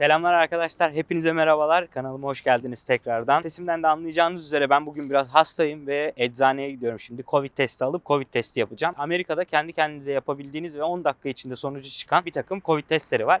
Selamlar arkadaşlar, hepinize merhabalar. Kanalıma hoş geldiniz tekrardan. Sesimden de anlayacağınız üzere ben bugün biraz hastayım ve eczaneye gidiyorum şimdi. Covid testi alıp Covid testi yapacağım. Amerika'da kendi kendinize yapabildiğiniz ve 10 dakika içinde sonucu çıkan bir takım Covid testleri var.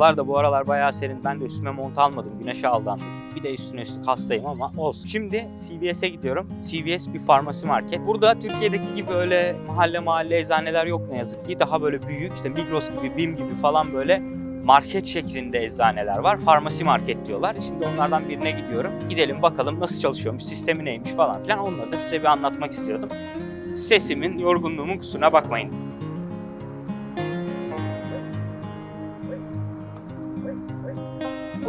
Havalar da bu aralar bayağı serin. Ben de üstüme mont almadım. Güneşe aldandım. Bir de üstüne üstlük hastayım ama olsun. Şimdi CVS'e gidiyorum. CVS bir farmasi market. Burada Türkiye'deki gibi öyle mahalle mahalle eczaneler yok ne yazık ki. Daha böyle büyük işte Migros gibi, BİM gibi falan böyle market şeklinde eczaneler var. Farmasi market diyorlar. Şimdi onlardan birine gidiyorum. Gidelim bakalım nasıl çalışıyormuş, sistemi neymiş falan filan. Onları da size bir anlatmak istiyordum. Sesimin, yorgunluğumun kusuruna bakmayın.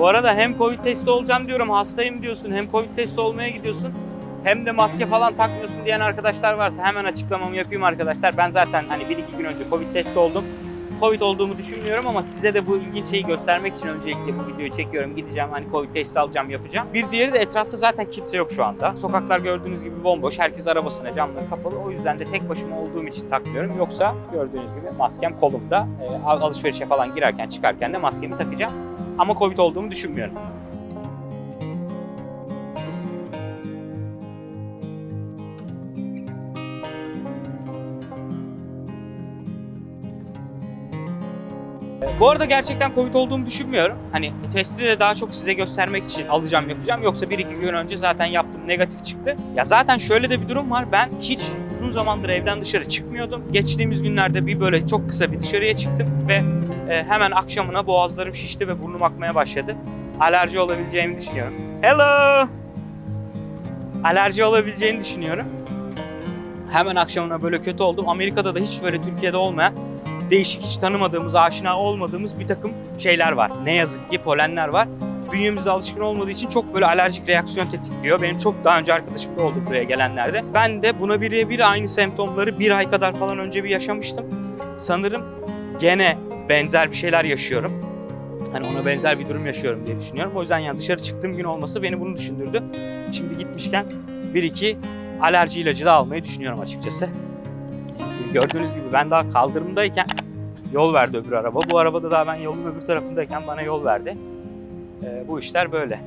Bu arada hem Covid testi olacağım diyorum, hastayım diyorsun, hem Covid testi olmaya gidiyorsun. Hem de maske falan takmıyorsun diyen arkadaşlar varsa hemen açıklamamı yapayım arkadaşlar. Ben zaten hani 1-2 gün önce Covid testi oldum. Covid olduğumu düşünmüyorum ama size de bu ilginç şeyi göstermek için öncelikle bu videoyu çekiyorum. Gideceğim hani Covid testi alacağım yapacağım. Bir diğeri de etrafta zaten kimse yok şu anda. Sokaklar gördüğünüz gibi bomboş. Herkes arabasına camları kapalı. O yüzden de tek başıma olduğum için takmıyorum. Yoksa gördüğünüz gibi maskem kolumda. E, al- alışverişe falan girerken çıkarken de maskemi takacağım. Ama Covid olduğumu düşünmüyorum. Bu arada gerçekten Covid olduğumu düşünmüyorum. Hani testi de daha çok size göstermek için alacağım yapacağım. Yoksa 1-2 gün önce zaten yaptım negatif çıktı. Ya zaten şöyle de bir durum var. Ben hiç uzun zamandır evden dışarı çıkmıyordum. Geçtiğimiz günlerde bir böyle çok kısa bir dışarıya çıktım ve e, hemen akşamına boğazlarım şişti ve burnum akmaya başladı. Alerji olabileceğimi düşünüyorum. Hello! Alerji olabileceğini düşünüyorum. Hemen akşamına böyle kötü oldum. Amerika'da da hiç böyle Türkiye'de olmayan değişik hiç tanımadığımız, aşina olmadığımız bir takım şeyler var. Ne yazık ki polenler var. Bünyemizde alışkın olmadığı için çok böyle alerjik reaksiyon tetikliyor. Benim çok daha önce arkadaşım da oldu buraya gelenlerde. Ben de buna birebir aynı semptomları bir ay kadar falan önce bir yaşamıştım. Sanırım gene benzer bir şeyler yaşıyorum. Hani ona benzer bir durum yaşıyorum diye düşünüyorum. O yüzden yani dışarı çıktığım gün olması beni bunu düşündürdü. Şimdi gitmişken bir iki alerji ilacı da almayı düşünüyorum açıkçası. Gördüğünüz gibi ben daha kaldırımdayken yol verdi öbür araba. Bu arabada daha ben yolun öbür tarafındayken bana yol verdi. Ee, bu işler böyle.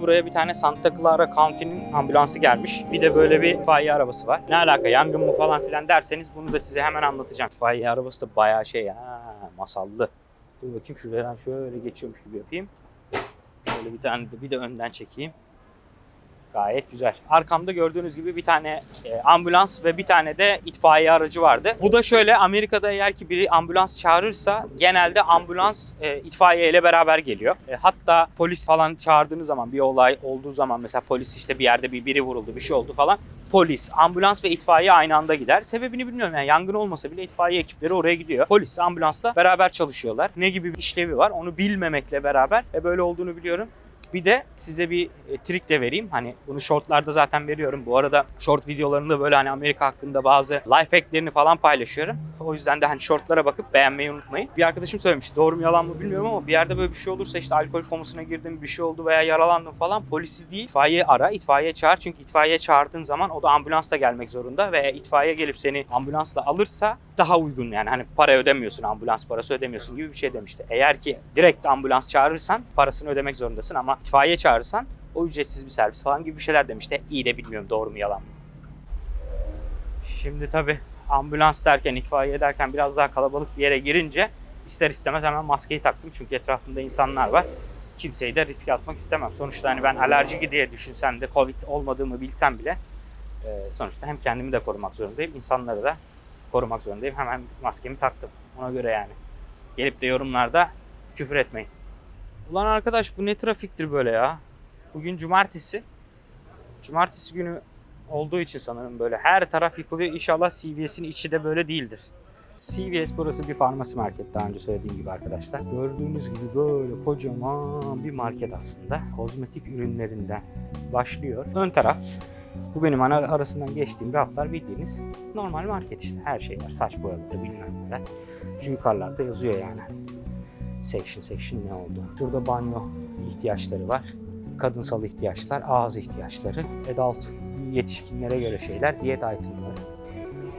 Buraya bir tane Santa Clara County'nin ambulansı gelmiş. Bir de böyle bir itfaiye arabası var. Ne alaka yangın mı falan filan derseniz bunu da size hemen anlatacağım. İtfaiye arabası da bayağı şey ya masallı. Dur bakayım şuradan şöyle geçiyormuş gibi yapayım. Şöyle bir tane de bir de önden çekeyim. Gayet güzel. Arkamda gördüğünüz gibi bir tane e, ambulans ve bir tane de itfaiye aracı vardı. Bu da şöyle Amerika'da eğer ki biri ambulans çağırırsa genelde ambulans e, itfaiye ile beraber geliyor. E, hatta polis falan çağırdığınız zaman bir olay olduğu zaman mesela polis işte bir yerde bir biri vuruldu bir şey oldu falan polis, ambulans ve itfaiye aynı anda gider. Sebebini bilmiyorum yani yangın olmasa bile itfaiye ekipleri oraya gidiyor. Polis, ambulansla beraber çalışıyorlar. Ne gibi bir işlevi var onu bilmemekle beraber ve böyle olduğunu biliyorum. Bir de size bir e, trik de vereyim. Hani bunu shortlarda zaten veriyorum. Bu arada short videolarında böyle hani Amerika hakkında bazı life hacklerini falan paylaşıyorum. O yüzden de hani shortlara bakıp beğenmeyi unutmayın. Bir arkadaşım söylemişti. Doğru mu yalan mı bilmiyorum ama bir yerde böyle bir şey olursa işte alkol komasına girdim, bir şey oldu veya yaralandım falan polisi değil itfaiye ara, itfaiye çağır. Çünkü itfaiye çağırdığın zaman o da ambulansla gelmek zorunda ve itfaiye gelip seni ambulansla alırsa daha uygun yani hani para ödemiyorsun ambulans parası ödemiyorsun gibi bir şey demişti. Eğer ki direkt ambulans çağırırsan parasını ödemek zorundasın ama itfaiye çağırırsan o ücretsiz bir servis falan gibi bir şeyler demişti. İyi de bilmiyorum doğru mu yalan mı. Şimdi tabi ambulans derken itfaiye derken biraz daha kalabalık bir yere girince ister istemez hemen maskeyi taktım çünkü etrafımda insanlar var. Kimseyi de riske atmak istemem. Sonuçta hani ben alerji diye düşünsem de Covid olmadığımı bilsem bile e, sonuçta hem kendimi de korumak zorundayım, insanları da korumak zorundayım. Hemen maskemi taktım. Ona göre yani. Gelip de yorumlarda küfür etmeyin. Ulan arkadaş bu ne trafiktir böyle ya? Bugün cumartesi. Cumartesi günü olduğu için sanırım böyle her taraf yıkılıyor. İnşallah CVS'in içi de böyle değildir. CVS burası bir farmasi market daha önce söylediğim gibi arkadaşlar. Gördüğünüz gibi böyle kocaman bir market aslında. Kozmetik ürünlerinden başlıyor. Ön taraf bu benim ana arasından geçtiğim raflar bildiğiniz normal market işte. Her şey var. Saç boyaları bilmem neler. Şu yukarılarda yazıyor yani. Section section ne oldu. Şurada banyo ihtiyaçları var. kadınsal ihtiyaçlar, ağız ihtiyaçları, adult yetişkinlere göre şeyler, diyet itemları.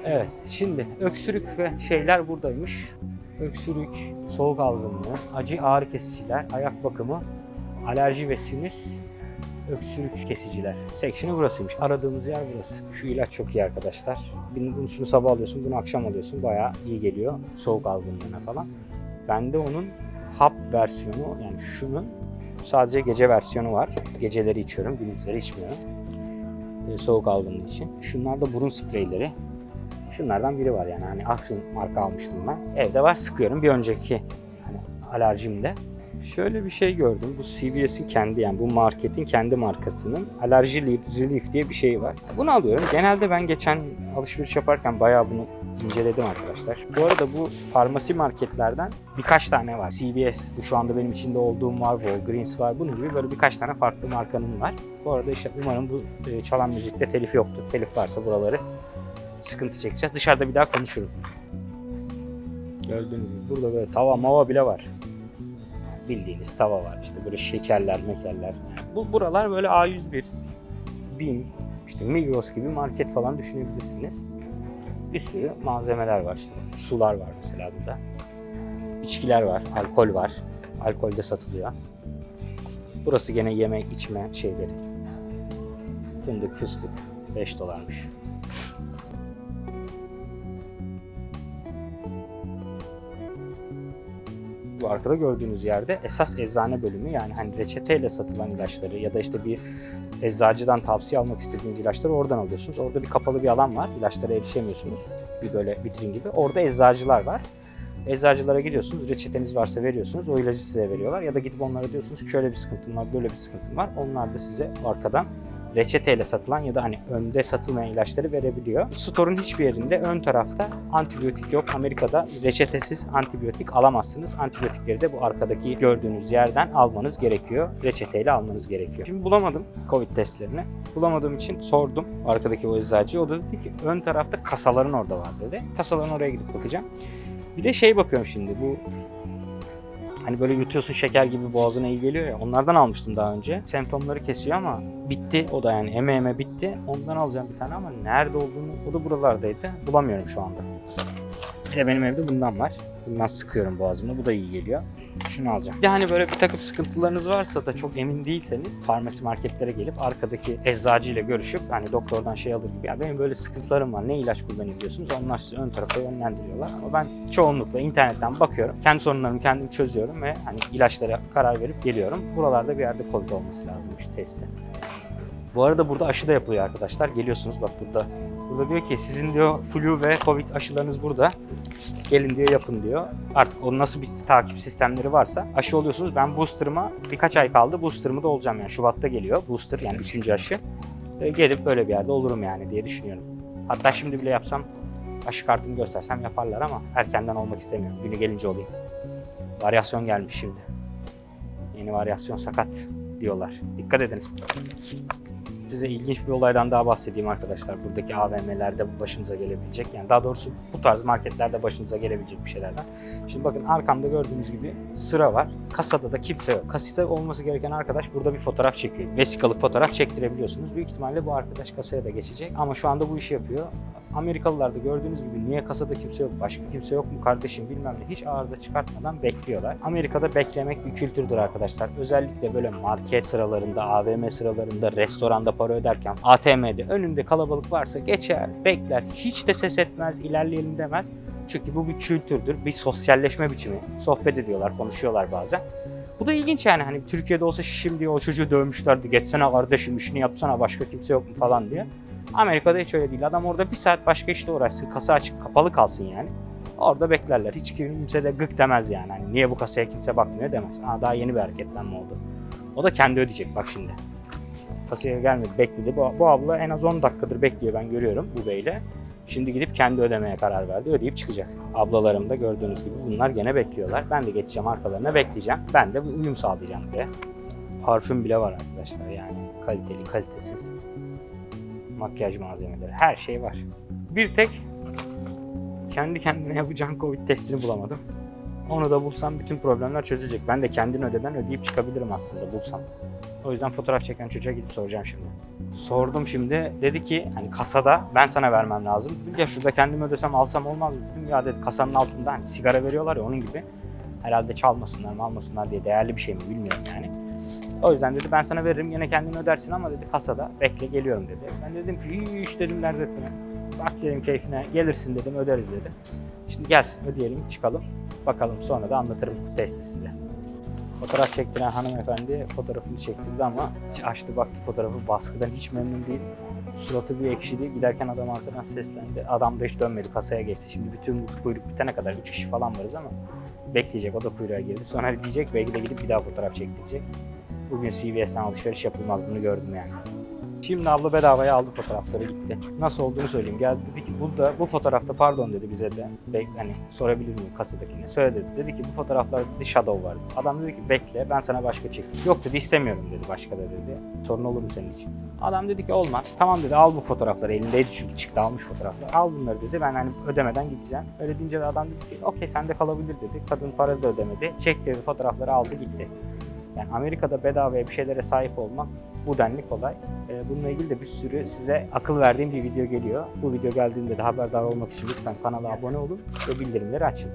Evet, şimdi öksürük ve şeyler buradaymış. Öksürük, soğuk algınlığı, acı ağrı kesiciler, ayak bakımı, alerji ve sinüs, öksürük kesiciler. Section'ı burasıymış. Aradığımız yer burası. Şu ilaç çok iyi arkadaşlar. Bunu şunu sabah alıyorsun, bunu akşam alıyorsun. Bayağı iyi geliyor soğuk algınlığına falan. Bende onun hap versiyonu yani şunun sadece gece versiyonu var. Geceleri içiyorum, gündüzleri içmiyorum. Ee, soğuk algınlığı için. Şunlar da burun spreyleri. Şunlardan biri var yani hani Action marka almıştım ben. Evde var sıkıyorum bir önceki hani alerjimde. Şöyle bir şey gördüm. Bu CVS'in kendi yani bu marketin kendi markasının alerji relief diye bir şey var. Bunu alıyorum. Genelde ben geçen alışveriş yaparken bayağı bunu inceledim arkadaşlar. Bu arada bu farmasi marketlerden birkaç tane var. CVS, bu şu anda benim içinde olduğum var, Walgreens var. Bunun gibi böyle birkaç tane farklı markanın var. Bu arada işte umarım bu e, çalan müzikte telif yoktur. Telif varsa buraları sıkıntı çekeceğiz. Dışarıda bir daha konuşurum. Gördüğünüz gibi burada böyle tava mava bile var. Bildiğiniz tava var. İşte böyle şekerler, mekerler. Bu buralar böyle A101, BİM, işte Migros gibi market falan düşünebilirsiniz. Bir sürü malzemeler var işte. Sular var mesela burada. İçkiler var, alkol var. Alkol de satılıyor. Burası gene yeme içme şeyleri. Fındık, fıstık 5 dolarmış. Bu arkada gördüğünüz yerde esas eczane bölümü yani hani reçeteyle satılan ilaçları ya da işte bir eczacıdan tavsiye almak istediğiniz ilaçları oradan alıyorsunuz. Orada bir kapalı bir alan var. İlaçlara erişemiyorsunuz. Bir böyle vitrin gibi. Orada eczacılar var. Eczacılara gidiyorsunuz, reçeteniz varsa veriyorsunuz, o ilacı size veriyorlar. Ya da gidip onlara diyorsunuz şöyle bir sıkıntım var, böyle bir sıkıntım var. Onlar da size arkadan reçeteyle satılan ya da hani önde satılmayan ilaçları verebiliyor. Store'un hiçbir yerinde ön tarafta antibiyotik yok. Amerika'da reçetesiz antibiyotik alamazsınız. Antibiyotikleri de bu arkadaki gördüğünüz yerden almanız gerekiyor. Reçeteyle almanız gerekiyor. Şimdi bulamadım Covid testlerini. Bulamadığım için sordum arkadaki o eczacıya. O da dedi ki ön tarafta kasaların orada var dedi. Kasaların oraya gidip bakacağım. Bir de şey bakıyorum şimdi bu Hani böyle yutuyorsun şeker gibi boğazına iyi geliyor ya. Onlardan almıştım daha önce. Semptomları kesiyor ama bitti. O da yani eme eme bitti. Ondan alacağım bir tane ama nerede olduğunu o da buralardaydı. Bulamıyorum şu anda. Bir de benim evde bundan var. Bundan sıkıyorum boğazıma. Bu da iyi geliyor. Şunu alacağım. Hani böyle bir takım sıkıntılarınız varsa da çok emin değilseniz farmasi marketlere gelip arkadaki eczacıyla görüşüp hani doktordan şey alır gibi ya benim böyle sıkıntılarım var ne ilaç kullanayım diyorsunuz. Onlar sizi ön tarafa yönlendiriyorlar. Ama ben çoğunlukla internetten bakıyorum. Kendi sorunlarımı kendim çözüyorum ve hani ilaçlara karar verip geliyorum. Buralarda bir yerde Covid olması lazım şu testi. Bu arada burada aşı da yapılıyor arkadaşlar. Geliyorsunuz bak burada. Burada diyor ki sizin diyor flu ve covid aşılarınız burada. Gelin diyor yapın diyor. Artık onun nasıl bir takip sistemleri varsa aşı oluyorsunuz. Ben booster'ıma birkaç ay kaldı. Booster'ımı da olacağım yani. Şubat'ta geliyor booster yani üçüncü aşı. E, gelip böyle bir yerde olurum yani diye düşünüyorum. Hatta şimdi bile yapsam aşı kartımı göstersem yaparlar ama erkenden olmak istemiyorum. Günü gelince olayım. Varyasyon gelmiş şimdi. Yeni varyasyon sakat diyorlar. Dikkat edin. Size ilginç bir olaydan daha bahsedeyim arkadaşlar. Buradaki AVM'lerde başınıza gelebilecek. Yani daha doğrusu bu tarz marketlerde başınıza gelebilecek bir şeylerden. Şimdi bakın arkamda gördüğünüz gibi sıra var. Kasada da kimse yok. Kasada olması gereken arkadaş burada bir fotoğraf çekiyor. Vesikalık fotoğraf çektirebiliyorsunuz. Büyük ihtimalle bu arkadaş kasaya da geçecek. Ama şu anda bu işi yapıyor. Amerikalılar da gördüğünüz gibi niye kasada kimse yok, başka kimse yok mu kardeşim bilmem ne hiç arıza çıkartmadan bekliyorlar. Amerika'da beklemek bir kültürdür arkadaşlar. Özellikle böyle market sıralarında, AVM sıralarında, restoranda para öderken, ATM'de önünde kalabalık varsa geçer, bekler, hiç de ses etmez, ilerleyelim demez. Çünkü bu bir kültürdür, bir sosyalleşme biçimi. Sohbet ediyorlar, konuşuyorlar bazen. Bu da ilginç yani hani Türkiye'de olsa şimdi o çocuğu dövmüşlerdi. Geçsene kardeşim işini yapsana başka kimse yok mu falan diye. Amerika'da hiç öyle değil. Adam orada bir saat başka işte uğraşsın. Kasa açık kapalı kalsın yani. Orada beklerler. Hiç kimse de gık demez yani. Hani niye bu kasaya kimse bakmıyor demez. Aa, daha yeni bir hareketlenme oldu. O da kendi ödeyecek bak şimdi. Kasaya gelmedi bekledi. Bu, bu abla en az 10 dakikadır bekliyor ben görüyorum bu beyle. Şimdi gidip kendi ödemeye karar verdi. Ödeyip çıkacak. Ablalarım da gördüğünüz gibi bunlar gene bekliyorlar. Ben de geçeceğim arkalarına bekleyeceğim. Ben de uyum sağlayacağım diye. Parfüm bile var arkadaşlar yani. Kaliteli, kalitesiz. Makyaj malzemeleri. Her şey var. Bir tek kendi kendine yapacağın Covid testini bulamadım. Onu da bulsam bütün problemler çözülecek. Ben de kendini ödeden ödeyip çıkabilirim aslında bulsam. O yüzden fotoğraf çeken çocuğa gidip soracağım şimdi. Sordum şimdi. Dedi ki hani kasada ben sana vermem lazım. Ya şurada kendim ödesem alsam olmaz mı? Dedim ya dedi kasanın altında hani sigara veriyorlar ya onun gibi. Herhalde çalmasınlar mı almasınlar diye değerli bir şey mi bilmiyorum yani. O yüzden dedi ben sana veririm yine kendin ödersin ama dedi kasada bekle geliyorum dedi. Ben dedim ki hiç dedim dert etme. Bak dedim keyfine gelirsin dedim öderiz dedi. Şimdi gelsin ödeyelim çıkalım. Bakalım sonra da anlatırım testi size. Fotoğraf çektiren hanımefendi fotoğrafını çektirdi ama açtı baktı fotoğrafı baskıdan hiç memnun değil. Suratı bir ekşidi. Giderken adam arkadan seslendi. Adam da hiç dönmedi kasaya geçti. Şimdi bütün kuyruk bitene kadar 3 kişi falan varız ama bekleyecek. O da kuyruğa girdi. Sonra diyecek belki de gidip bir daha fotoğraf çektirecek. Bugün CVS'ten alışveriş yapılmaz bunu gördüm yani. Şimdi abla bedavaya aldı fotoğrafları gitti. Nasıl olduğunu söyleyeyim. Geldi dedi ki burada bu fotoğrafta pardon dedi bize de. Bek, hani sorabilir miyim kasadakine? Söyle dedi. Dedi ki bu fotoğraflarda dedi shadow var. Adam dedi ki bekle ben sana başka çekeyim. Yok dedi istemiyorum dedi başka da dedi. Sorun olur mu senin için? Adam dedi ki olmaz. Tamam dedi al bu fotoğrafları elindeydi çünkü çıktı almış fotoğrafları. Al bunları dedi ben hani ödemeden gideceğim. Öyle deyince de adam dedi ki okey sende kalabilir dedi. Kadın para da ödemedi. Çektirdi fotoğrafları aldı gitti. Yani Amerika'da bedavaya bir şeylere sahip olmak bu denli kolay. Ee, Bununla ilgili de bir sürü size akıl verdiğim bir video geliyor. Bu video geldiğinde de haberdar olmak için lütfen kanala abone olun ve bildirimleri açın.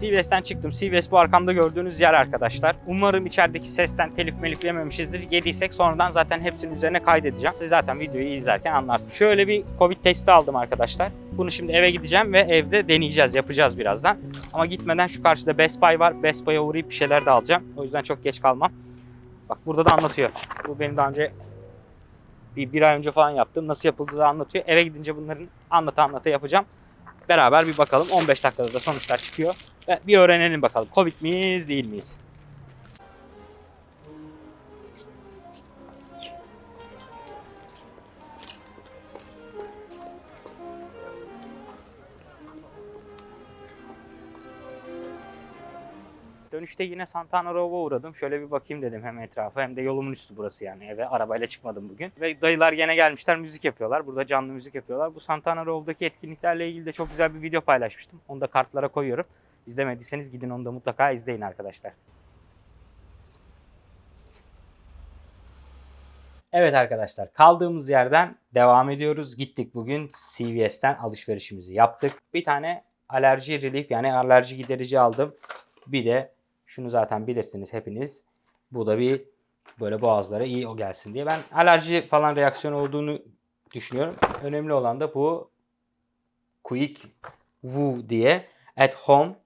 CVS'ten çıktım. CVS bu arkamda gördüğünüz yer arkadaşlar. Umarım içerideki sesten telif melif yememişizdir. Yediysek sonradan zaten hepsinin üzerine kaydedeceğim. Siz zaten videoyu izlerken anlarsınız. Şöyle bir Covid testi aldım arkadaşlar. Bunu şimdi eve gideceğim ve evde deneyeceğiz, yapacağız birazdan. Ama gitmeden şu karşıda Best Buy var. Best Buy'a uğrayıp bir şeyler de alacağım. O yüzden çok geç kalmam. Bak burada da anlatıyor. Bu benim daha önce bir, bir ay önce falan yaptım. Nasıl yapıldığı da anlatıyor. Eve gidince bunların anlata anlata yapacağım. Beraber bir bakalım. 15 dakikada da sonuçlar çıkıyor. Ve bir öğrenelim bakalım. Covid miyiz değil miyiz? Dönüşte yine Santana Row'a uğradım. Şöyle bir bakayım dedim hem etrafa hem de yolumun üstü burası yani. Eve arabayla çıkmadım bugün. Ve dayılar gene gelmişler müzik yapıyorlar. Burada canlı müzik yapıyorlar. Bu Santana Row'daki etkinliklerle ilgili de çok güzel bir video paylaşmıştım. Onu da kartlara koyuyorum. İzlemediyseniz gidin onu da mutlaka izleyin arkadaşlar. Evet arkadaşlar kaldığımız yerden devam ediyoruz. Gittik bugün CVS'ten alışverişimizi yaptık. Bir tane alerji relief yani alerji giderici aldım. Bir de şunu zaten bilirsiniz hepiniz. Bu da bir böyle boğazlara iyi o gelsin diye. Ben alerji falan reaksiyon olduğunu düşünüyorum. Önemli olan da bu Quick Woo diye at home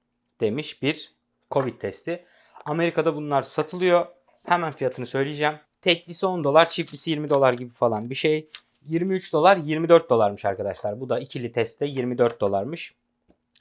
demiş bir Covid testi. Amerika'da bunlar satılıyor. Hemen fiyatını söyleyeceğim. Teklisi 10 dolar, çiftlisi 20 dolar gibi falan bir şey. 23 dolar, 24 dolarmış arkadaşlar. Bu da ikili testte 24 dolarmış.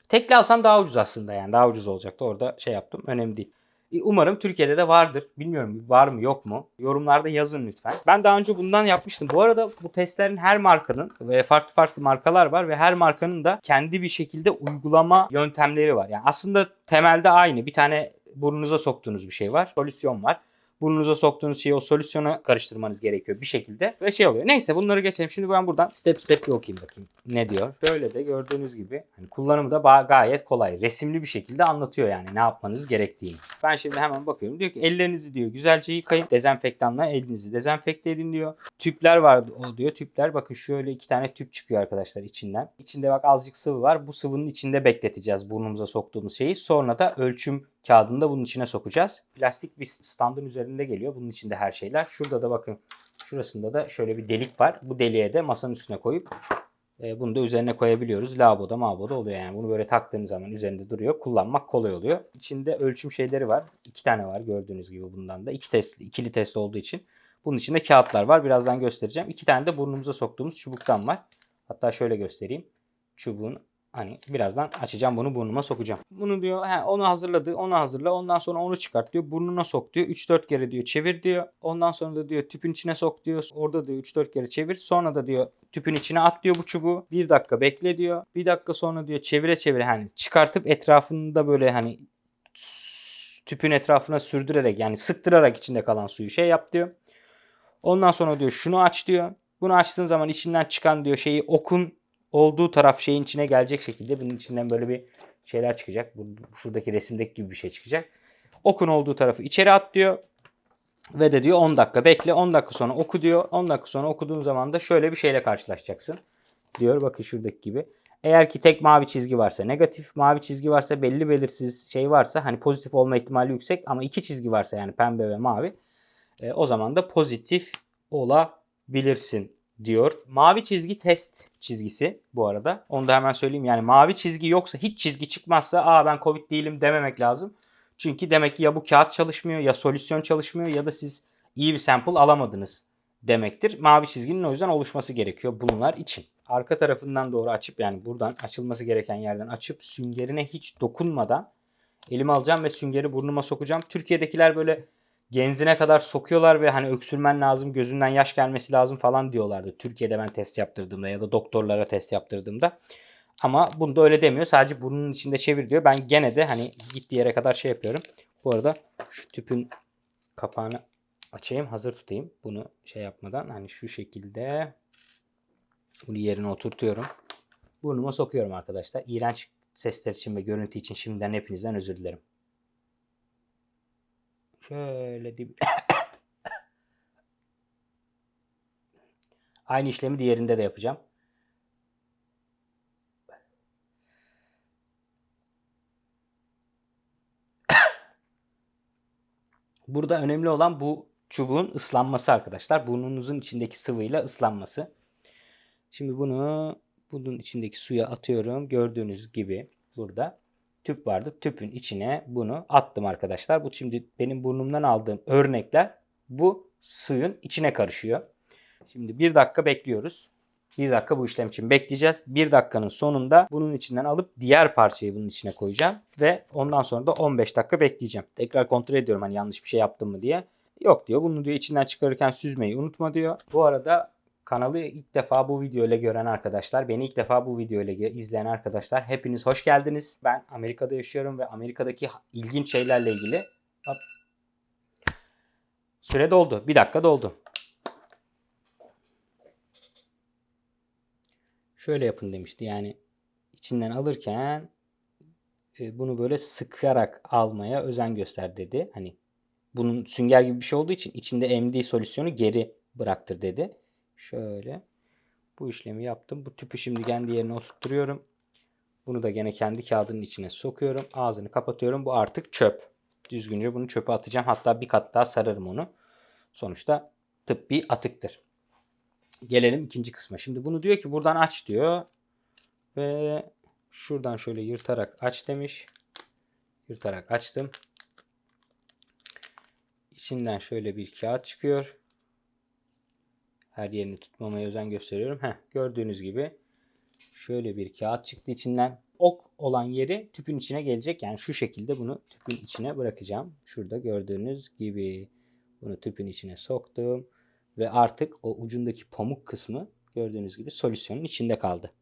Tekli alsam daha ucuz aslında yani. Daha ucuz olacaktı. Orada şey yaptım. Önemli değil. E, Umarım Türkiye'de de vardır. Bilmiyorum var mı yok mu? Yorumlarda yazın lütfen. Ben daha önce bundan yapmıştım. Bu arada bu testlerin her markanın ve farklı farklı markalar var ve her markanın da kendi bir şekilde uygulama yöntemleri var. Yani aslında temelde aynı. Bir tane burnunuza soktuğunuz bir şey var. Solüsyon var burnunuza soktuğunuz şeyi o solüsyona karıştırmanız gerekiyor bir şekilde ve şey oluyor. Neyse bunları geçelim. Şimdi ben buradan step step bir okuyayım bakayım ne diyor. Böyle de gördüğünüz gibi hani kullanımı da gayet kolay. Resimli bir şekilde anlatıyor yani ne yapmanız gerektiğini. Ben şimdi hemen bakıyorum. Diyor ki ellerinizi diyor güzelce yıkayın. Dezenfektanla elinizi dezenfekte edin diyor. Tüpler var o diyor. Tüpler bakın şöyle iki tane tüp çıkıyor arkadaşlar içinden. İçinde bak azıcık sıvı var. Bu sıvının içinde bekleteceğiz burnumuza soktuğumuz şeyi. Sonra da ölçüm kağıdını da bunun içine sokacağız. Plastik bir standın üzerinde geliyor. Bunun içinde her şeyler. Şurada da bakın şurasında da şöyle bir delik var. Bu deliğe de masanın üstüne koyup e, bunu da üzerine koyabiliyoruz. Lavaboda mağaboda oluyor yani. Bunu böyle taktığınız zaman üzerinde duruyor. Kullanmak kolay oluyor. İçinde ölçüm şeyleri var. İki tane var gördüğünüz gibi bundan da. İki test, ikili test olduğu için. Bunun içinde kağıtlar var. Birazdan göstereceğim. İki tane de burnumuza soktuğumuz çubuktan var. Hatta şöyle göstereyim. Çubuğun Hani birazdan açacağım bunu burnuma sokacağım. Bunu diyor he, onu hazırladı onu hazırla ondan sonra onu çıkart diyor. Burnuna sok diyor. 3-4 kere diyor çevir diyor. Ondan sonra da diyor tüpün içine sok diyor. Orada diyor 3-4 kere çevir. Sonra da diyor tüpün içine at diyor bu çubuğu. Bir dakika bekle diyor. Bir dakika sonra diyor çevire çevire hani çıkartıp etrafında böyle hani tüpün etrafına sürdürerek yani sıktırarak içinde kalan suyu şey yap diyor. Ondan sonra diyor şunu aç diyor. Bunu açtığın zaman içinden çıkan diyor şeyi okun olduğu taraf şeyin içine gelecek şekilde bunun içinden böyle bir şeyler çıkacak. Bu, şuradaki resimdeki gibi bir şey çıkacak. Okun olduğu tarafı içeri at diyor. Ve de diyor 10 dakika bekle 10 dakika sonra oku diyor. 10 dakika sonra okuduğun zaman da şöyle bir şeyle karşılaşacaksın. Diyor bakın şuradaki gibi. Eğer ki tek mavi çizgi varsa negatif, mavi çizgi varsa belli belirsiz şey varsa hani pozitif olma ihtimali yüksek ama iki çizgi varsa yani pembe ve mavi e, o zaman da pozitif olabilirsin diyor. Mavi çizgi test çizgisi bu arada. Onu da hemen söyleyeyim. Yani mavi çizgi yoksa hiç çizgi çıkmazsa aa ben covid değilim dememek lazım. Çünkü demek ki ya bu kağıt çalışmıyor ya solüsyon çalışmıyor ya da siz iyi bir sample alamadınız demektir. Mavi çizginin o yüzden oluşması gerekiyor bunlar için. Arka tarafından doğru açıp yani buradan açılması gereken yerden açıp süngerine hiç dokunmadan elime alacağım ve süngeri burnuma sokacağım. Türkiye'dekiler böyle genzine kadar sokuyorlar ve hani öksürmen lazım, gözünden yaş gelmesi lazım falan diyorlardı. Türkiye'de ben test yaptırdığımda ya da doktorlara test yaptırdığımda. Ama bunda öyle demiyor. Sadece burnunun içinde çevir diyor. Ben gene de hani gittiği yere kadar şey yapıyorum. Bu arada şu tüpün kapağını açayım, hazır tutayım. Bunu şey yapmadan hani şu şekilde bunu yerine oturtuyorum. Burnuma sokuyorum arkadaşlar. İğrenç sesler için ve görüntü için şimdiden hepinizden özür dilerim. Şöyle dip... Aynı işlemi diğerinde de yapacağım. Burada önemli olan bu çubuğun ıslanması arkadaşlar. Burnunuzun içindeki sıvıyla ıslanması. Şimdi bunu bunun içindeki suya atıyorum. Gördüğünüz gibi burada tüp vardı. Tüpün içine bunu attım arkadaşlar. Bu şimdi benim burnumdan aldığım örnekler bu suyun içine karışıyor. Şimdi bir dakika bekliyoruz. Bir dakika bu işlem için bekleyeceğiz. Bir dakikanın sonunda bunun içinden alıp diğer parçayı bunun içine koyacağım. Ve ondan sonra da 15 dakika bekleyeceğim. Tekrar kontrol ediyorum hani yanlış bir şey yaptım mı diye. Yok diyor. Bunu diyor içinden çıkarırken süzmeyi unutma diyor. Bu arada kanalı ilk defa bu video ile gören arkadaşlar, beni ilk defa bu video ile izleyen arkadaşlar hepiniz hoş geldiniz. Ben Amerika'da yaşıyorum ve Amerika'daki ilginç şeylerle ilgili Hop. süre doldu. Bir dakika doldu. Şöyle yapın demişti. Yani içinden alırken e, bunu böyle sıkarak almaya özen göster dedi. Hani bunun sünger gibi bir şey olduğu için içinde emdiği solüsyonu geri bıraktır dedi. Şöyle bu işlemi yaptım. Bu tüpü şimdi kendi yerine oturtturuyorum. Bunu da gene kendi kağıdının içine sokuyorum. Ağzını kapatıyorum. Bu artık çöp. Düzgünce bunu çöpe atacağım. Hatta bir kat daha sararım onu. Sonuçta tıbbi atıktır. Gelelim ikinci kısma. Şimdi bunu diyor ki buradan aç diyor. Ve şuradan şöyle yırtarak aç demiş. Yırtarak açtım. İçinden şöyle bir kağıt çıkıyor. Her yerini tutmamaya özen gösteriyorum. Heh, gördüğünüz gibi şöyle bir kağıt çıktı içinden. Ok olan yeri tüpün içine gelecek. Yani şu şekilde bunu tüpün içine bırakacağım. Şurada gördüğünüz gibi bunu tüpün içine soktum. Ve artık o ucundaki pamuk kısmı gördüğünüz gibi solüsyonun içinde kaldı.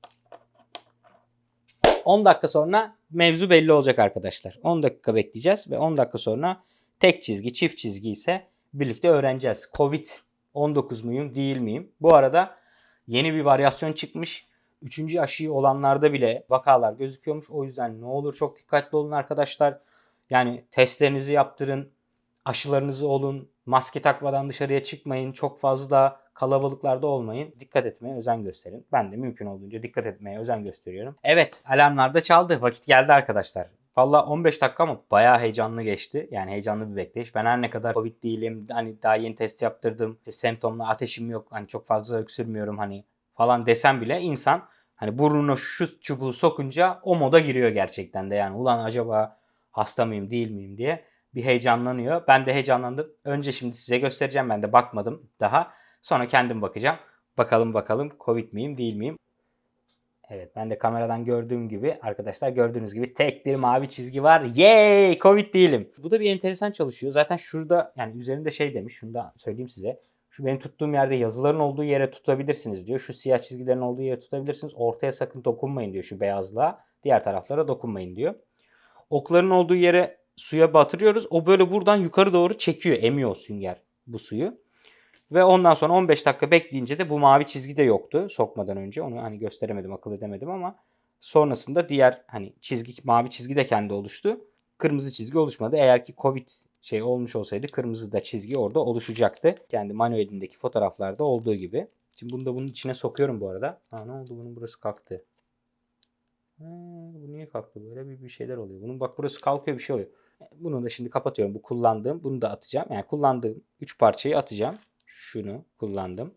10 dakika sonra mevzu belli olacak arkadaşlar. 10 dakika bekleyeceğiz ve 10 dakika sonra tek çizgi, çift çizgi ise birlikte öğreneceğiz. Covid-19 muyum, değil miyim? Bu arada yeni bir varyasyon çıkmış. Üçüncü aşıyı olanlarda bile vakalar gözüküyormuş. O yüzden ne olur çok dikkatli olun arkadaşlar. Yani testlerinizi yaptırın, aşılarınızı olun, maske takmadan dışarıya çıkmayın, çok fazla kalabalıklarda olmayın. Dikkat etmeye özen gösterin. Ben de mümkün olduğunca dikkat etmeye özen gösteriyorum. Evet, alarmlar da çaldı. Vakit geldi arkadaşlar. Valla 15 dakika ama bayağı heyecanlı geçti. Yani heyecanlı bir bekleyiş. Ben her ne kadar Covid değilim, hani daha yeni test yaptırdım, işte semptomla ateşim yok, hani çok fazla öksürmüyorum hani falan desem bile insan hani burnuna şu çubuğu sokunca o moda giriyor gerçekten de yani ulan acaba hasta mıyım değil miyim diye bir heyecanlanıyor. Ben de heyecanlandım. Önce şimdi size göstereceğim ben de bakmadım daha. Sonra kendim bakacağım. Bakalım bakalım Covid miyim değil miyim? Evet ben de kameradan gördüğüm gibi arkadaşlar gördüğünüz gibi tek bir mavi çizgi var. Yay Covid değilim. Bu da bir enteresan çalışıyor. Zaten şurada yani üzerinde şey demiş. Şunu da söyleyeyim size. Şu benim tuttuğum yerde yazıların olduğu yere tutabilirsiniz diyor. Şu siyah çizgilerin olduğu yere tutabilirsiniz. Ortaya sakın dokunmayın diyor şu beyazlığa. Diğer taraflara dokunmayın diyor. Okların olduğu yere suya batırıyoruz. O böyle buradan yukarı doğru çekiyor. Emiyor sünger bu suyu. Ve ondan sonra 15 dakika bekleyince de bu mavi çizgi de yoktu sokmadan önce. Onu hani gösteremedim, akıl edemedim ama Sonrasında diğer hani çizgi mavi çizgi de kendi oluştu. Kırmızı çizgi oluşmadı. Eğer ki Covid şey olmuş olsaydı kırmızı da çizgi orada oluşacaktı. Kendi manuelindeki fotoğraflarda olduğu gibi. Şimdi bunu da bunun içine sokuyorum bu arada. Ha ne oldu bunun burası kalktı. Ha, bu niye kalktı böyle bir, bir şeyler oluyor. Bunun bak burası kalkıyor bir şey oluyor. Bunu da şimdi kapatıyorum. Bu kullandığım bunu da atacağım. Yani kullandığım 3 parçayı atacağım. Şunu kullandım.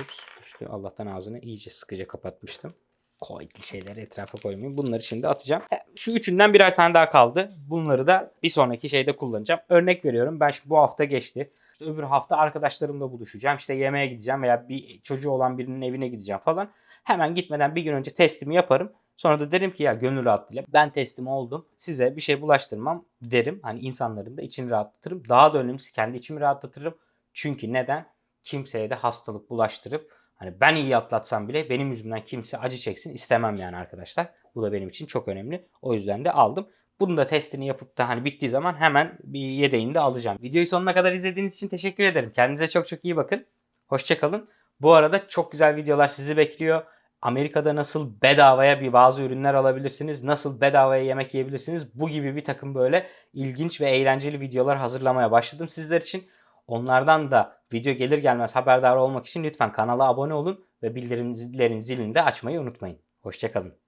Ups düştü. Allah'tan ağzını iyice sıkıca kapatmıştım. Koydu şeyleri etrafa koymayayım. Bunları şimdi atacağım. He, Şu üçünden birer tane daha kaldı. Bunları da bir sonraki şeyde kullanacağım. Örnek veriyorum. Ben şimdi bu hafta geçti. İşte öbür hafta arkadaşlarımla buluşacağım. İşte yemeğe gideceğim veya bir çocuğu olan birinin evine gideceğim falan. Hemen gitmeden bir gün önce testimi yaparım. Sonra da derim ki ya gönül rahatlığıyla ben teslim oldum. Size bir şey bulaştırmam derim. Hani insanların da içini rahatlatırım. Daha da önemlisi kendi içimi rahatlatırım. Çünkü neden? Kimseye de hastalık bulaştırıp hani ben iyi atlatsam bile benim yüzümden kimse acı çeksin istemem yani arkadaşlar. Bu da benim için çok önemli. O yüzden de aldım. Bunun da testini yapıp da hani bittiği zaman hemen bir yedeğini de alacağım. Videoyu sonuna kadar izlediğiniz için teşekkür ederim. Kendinize çok çok iyi bakın. Hoşçakalın. Bu arada çok güzel videolar sizi bekliyor. Amerika'da nasıl bedavaya bir bazı ürünler alabilirsiniz, nasıl bedavaya yemek yiyebilirsiniz bu gibi bir takım böyle ilginç ve eğlenceli videolar hazırlamaya başladım sizler için. Onlardan da video gelir gelmez haberdar olmak için lütfen kanala abone olun ve bildirimlerin zilini de açmayı unutmayın. Hoşçakalın.